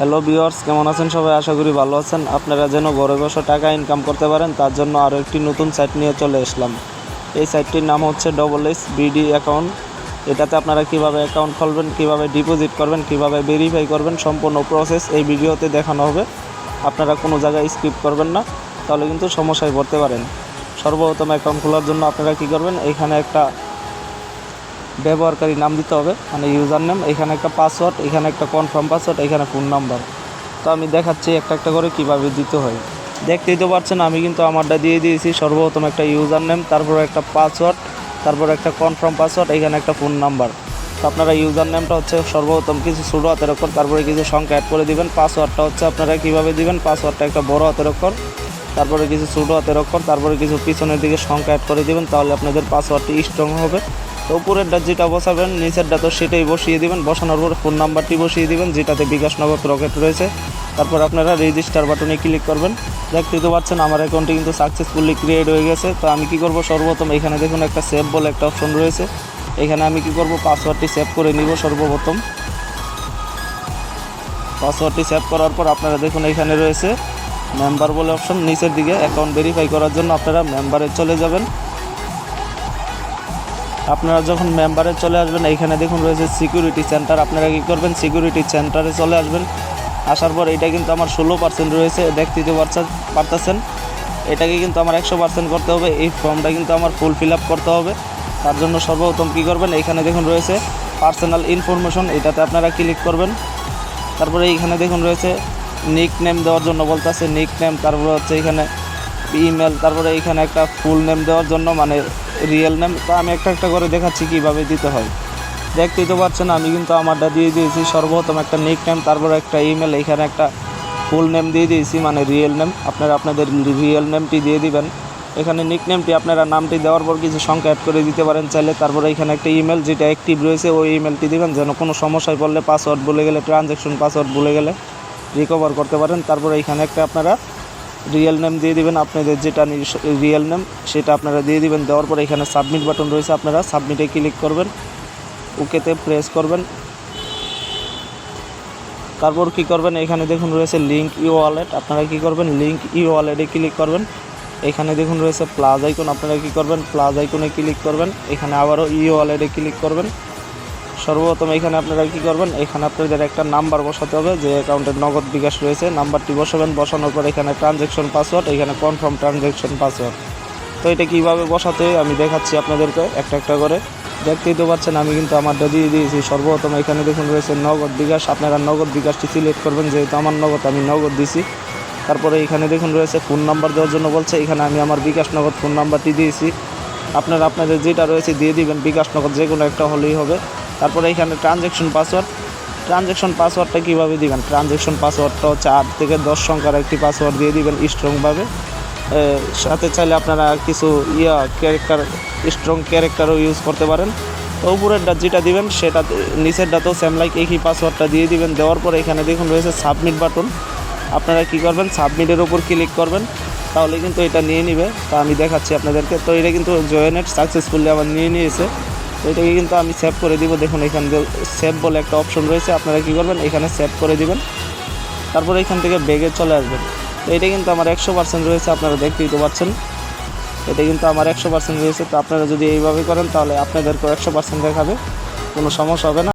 Hello বিয়ার্স কেমন আছেন সবাই? আশা করি ভালো আছেন। আপনারা যেন ঘরে বসে টাকা ইনকাম করতে পারেন, তার জন্য আরও একটি নতুন সাইট নিয়ে চলে আসলাম। এই সাইটটির নাম হচ্ছে ডবল এস বিডি অ্যাকাউন্ট এটাতে আপনারা কীভাবে অ্যাকাউন্ট খুলবেন, কীভাবে ডিপোজিট করবেন, কীভাবে ভেরিফাই করবেন, সম্পূর্ণ প্রসেস এই ভিডিওতে দেখানো হবে। আপনারা কোনো জায়গায় স্কিপ করবেন না, তাহলে কিন্তু সমস্যায় পড়তে পারেন। সর্বপ্রথম অ্যাকাউন্ট খোলার জন্য আপনারা কী করবেন? এখানে একটা ব্যবহারকারী নাম দিতে হবে মানে ইউজার নেম এখানে একটা পাসওয়ার্ড এখানে একটা কনফার্ম পাসওয়ার্ড এখানে ফোন নাম্বার তো আমি দেখাচ্ছি একটা একটা করে কীভাবে দিতে হয়। দেখতেই তো পারছেন আমি কিন্তু আমারটা দিয়ে দিয়েছি, সর্বপ্রথম একটা ইউজার নেম তারপর একটা পাসওয়ার্ড তারপর একটা কনফার্ম পাসওয়ার্ড এখানে একটা ফোন নাম্বার তো আপনারা ইউজার নেমটা হচ্ছে সর্বপ্রথম কিছু ছোটো হাতের অক্ষর, তারপরে কিছু সংখ্যা অ্যাড করে দিবেন পাসওয়ার্ডটা হচ্ছে আপনারা কীভাবে দিবেন পাসওয়ার্ডটা একটা বড় হাতের অক্ষর, তারপরে কিছু ছোটো হাতের অক্ষর, তারপরে কিছু পিছনের দিকে সংখ্যা অ্যাড করে দিবেন, তাহলে আপনাদের পাসওয়ার্ডটি স্ট্রং হবে। তো উপরেরটা যেটা বসাবেন, নিচেরটা তো সেটাই বসিয়ে দিবেন। বসানোর পর ফোন নাম্বারটি বসিয়ে দিবেন, যেটাতে বিকাশ নগদ রকেট রয়েছে। তারপর আপনারা রেজিস্টার বাটনে ক্লিক করবেন। দেখতেই তো পাচ্ছেন, আমার অ্যাকাউন্টটি কিন্তু সাকসেসফুলি ক্রিয়েট হয়ে গেছে। তো আমি কি করব? সর্বপ্রথম এখানে দেখুন একটা সেভ বলে একটা অপশন রয়েছে। এখানে আমি কি করব? পাসওয়ার্ডটি সেভ করে নিব সর্বপ্রথম। পাসওয়ার্ডটি সেভ করার পর আপনারা দেখুন এখানে রয়েছে মেম্বার বলে অপশন নিচের দিকে অ্যাকাউন্ট ভেরিফাই করার জন্য আপনারা মেম্বারে চলে যাবেন। আপনারা যখন মেম্বারে চলে আসবেন, এইখানে দেখুন রয়েছে সিকিউরিটি সেন্টার আপনারা কী করবেন? সিকিউরিটি সেন্টারে চলে আসবেন। আসার পর এটা কিন্তু আমার ষোলো পার্সেন্ট রয়েছে। দেখতে পারতেছেন। এটাকে কিন্তু আমার একশো পার্সেন্ট করতে হবে। এই ফর্মটা কিন্তু আমার ফুল ফিল আপ করতে হবে। তার জন্য সর্বপ্রথম কী করবেন? এখানে দেখুন রয়েছে পার্সোনাল ইনফরমেশন এটাতে আপনারা ক্লিক করবেন। তারপরে এইখানে দেখুন রয়েছে নিক নেম দেওয়ার জন্য বলতেছে। নিক নেম তারপরে হচ্ছে এখানে ইমেল তারপরে এখানে একটা ফুল নেম দেওয়ার জন্য মানে রিয়েল নেম তো আমি একটা একটা করে দেখাচ্ছি কীভাবে দিতে হয়। দেখতেই তো পাচ্ছেন, আমি কিন্তু আমারটা দিয়ে দিয়েছি, সর্বপ্রথম একটা নিক নেম তারপরে একটা ইমেল এখানে একটা ফুল নেম দিয়ে দিয়েছি মানে রিয়েল নেম আপনারা আপনাদের রিয়েল নেমটি দিয়ে দিবেন। এখানে নিক নেমটি আপনারা নামটি দেওয়ার পর কিছু সংখ্যা অ্যাড করে দিতে পারেন চাইলে। তারপরে এখানে একটা ইমেল যেটা অ্যাক্টিভ রয়েছে, ওই ইমেলটি দেবেন, যেন কোনো সমস্যায় পড়লে পাসওয়ার্ড ভুলে গেলে ট্রানজ্যাকশন পাসওয়ার্ড ভুলে গেলে রিকভার করতে পারেন। তারপরে এখানে একটা আপনারা রিয়েল নেম দিয়ে দিবেন, আপনাদের যেটা রিয়েল নেম সেটা আপনারা দিয়ে দিবেন, দেওয়ার পরে এখানে সাবমিট বাটন রয়েছে আপনারা সাবমিটে ক্লিক করবেন ওকেতে প্রেস করবেন। তারপর কি করবেন, এখানে দেখুন রয়েছে লিঙ্ক ই ওয়ালেট আপনারা কি করবেন লিঙ্ক ই ওয়ালেটে ক্লিক করবেন। এখানে দেখুন রয়েছে প্লাস আইকন আপনারা কি করবেন প্লাস আইকনে ক্লিক করবেন, এখানে আবারও ই ওয়ালেটে ক্লিক করবেন। সর্বপ্রথম এখানে আপনারা কি করবেন? এখানে আপনাদের একটা নাম্বার বসাতে হবে, যে অ্যাকাউন্টের নগদ বিকাশ রয়েছে, নাম্বারটি বসাবেন, বসানোর পর এখানে ট্রানজ্যাকশন পাসওয়ার্ড এখানে কনফার্ম ট্রানজ্যাকশন পাসওয়ার্ড তো এটা কীভাবে বসাতে আমি দেখাচ্ছি আপনাদেরকে একটা একটা করে। দেখতেই তো পাচ্ছেন, আমি কিন্তু আমারটা দিয়ে দিয়েছি। সর্বপ্রথম এখানে দেখুন রয়েছে নগদ বিকাশ। আপনারা নগদ বিকাশটি সিলেক্ট করবেন, যেহেতু আমার নগদ, আমি নগদ দিছি। তারপরে এখানে দেখুন রয়েছে ফোন নাম্বার দেওয়ার জন্য বলছে, এখানে আমি আমার বিকাশ নগদ ফোন নাম্বারটি দিয়েছি। আপনারা আপনাদের যেটা রয়েছে দিয়ে দিবেন, বিকাশ নগদ যে কোনো একটা হলেই হবে। তারপরে এখানে ট্রানজ্যাকশন পাসওয়ার্ড ট্রানজ্যাকশন পাসওয়ার্ডটা কীভাবে দিবেন? ট্রানজ্যাকশন পাসওয়ার্ডটা হচ্ছে আট থেকে দশ সংখ্যার একটি পাসওয়ার্ড দিয়ে দিবেন স্ট্রংভাবে সাথে চাইলে আপনারা কিছু ইয়া ক্যারেক্টার স্ট্রং ক্যারেক্টারও ইউজ করতে পারেন। তো উপরেরটা যেটা দিবেন, সেটা নিচেরটাতেও সেম লাইক একই পাসওয়ার্ডটা দিয়ে দিবেন। দেওয়ার পরে এখানে দেখুন রয়েছে সাবমিট বাটন আপনারা কি করবেন? সাবমিটের উপর ক্লিক করবেন। তাহলে কিন্তু এটা নিয়ে নিবে। তা আমি দেখাচ্ছি আপনাদেরকে। তো এটা কিন্তু জয়েনেট সাকসেসফুলি আমার নিয়ে নিয়েছে। এটাকে কিন্তু আমি সেভ করে দিব। দেখুন, এখান থেকে সেভ বলে একটা অপশন রয়েছে। আপনারা কী করবেন? এখানে সেভ করে দিবেন। তারপরে এখান থেকে বেগে চলে আসবেন। তো এটা কিন্তু আমার একশো পার্সেন্ট রয়েছে, আপনারা দেখতেই তো পাচ্ছেন। এটা কিন্তু আমার একশো পার্সেন্ট রয়েছে। তো আপনারা যদি এইভাবে করেন, তাহলে আপনাদেরকেও একশো পার্সেন্ট দেখাবে। কোনো সমস্যা হবে না।